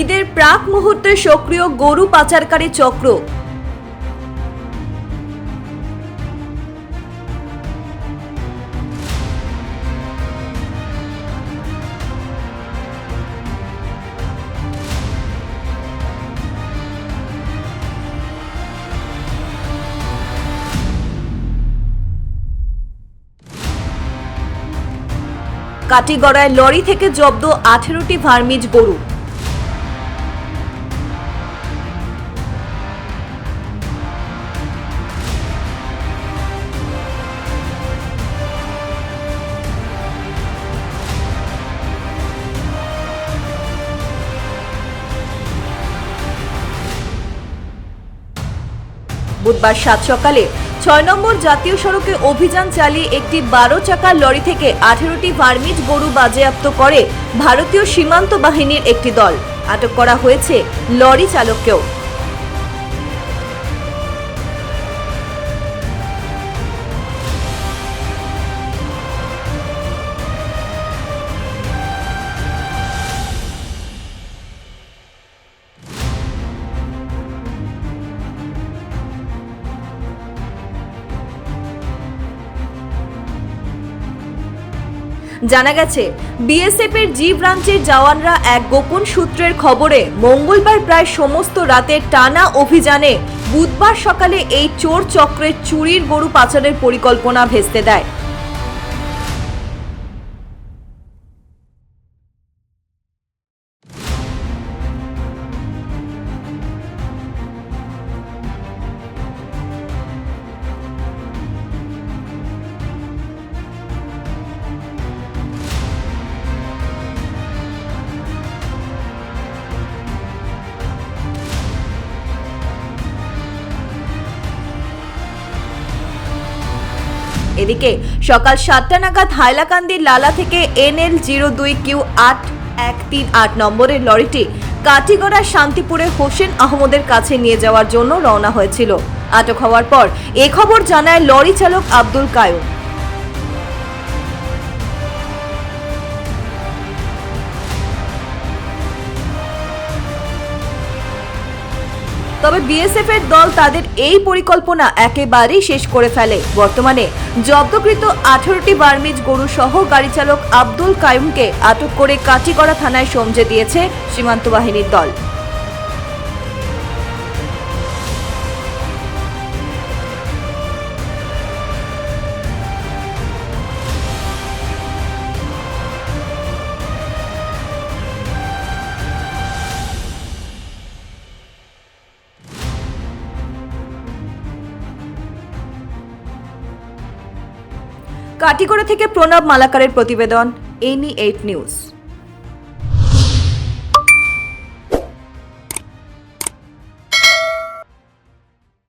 ঈদের প্রাক মুহূর্তে সক্রিয় গরু পাচারকারী চক্র। কাটিগড়ায় লরি থেকে জব্দ আঠেরোটি ভার্মিজ গরু। বুধবার সাত সকালে ছয় নম্বর জাতীয় সড়কে অভিযান চালিয়ে একটি বারো চাকার লরি থেকে আঠেরোটি ভার্মিজ গরু বাজেয়াপ্ত করে ভারতীয় সীমান্ত বাহিনীর একটি দল। আটক করা হয়েছে লরি চালককেও। জানা গেছে বিএসএফ এর জি ব্রাঞ্চের জওয়ানরা এক গোপন সূত্রের খবরে মঙ্গলবার প্রায় সমস্ত রাতে টানা অভিযানে বুধবার সকালে এই চোর চক্রের চুরির গরু পাচারের পরিকল্পনা ভেস্তে দেয়। এদিকে সকাল সাতটা নাগাদ হাইলাকান্দির লালা থেকে এনএল জিরো দুই কিউ আট এক তিন আট নম্বরের লরিটি কাটিগড়া শান্তিপুরে হোসেন আহমদের কাছে নিয়ে যাওয়ার জন্য রওনা হয়েছিল। আটক হওয়ার পর এ খবর জানায় লরি চালক আব্দুল কায়ুম। তবে বিএসএফ এর দল তাদের এই পরিকল্পনা একেবারেই শেষ করে ফেলে। বর্তমানে জব্দকৃত আঠারোটি বার্মিজ গরু সহ গাড়ি চালক আব্দুল কায়ুমকে আটক করে কাটিগড়া থানায় সমঝে দিয়েছে সীমান্ত বাহিনীর দল। কাটিগড়া থেকে প্রণব মালাকারের প্রতিবেদন এনি এইট নিউজ।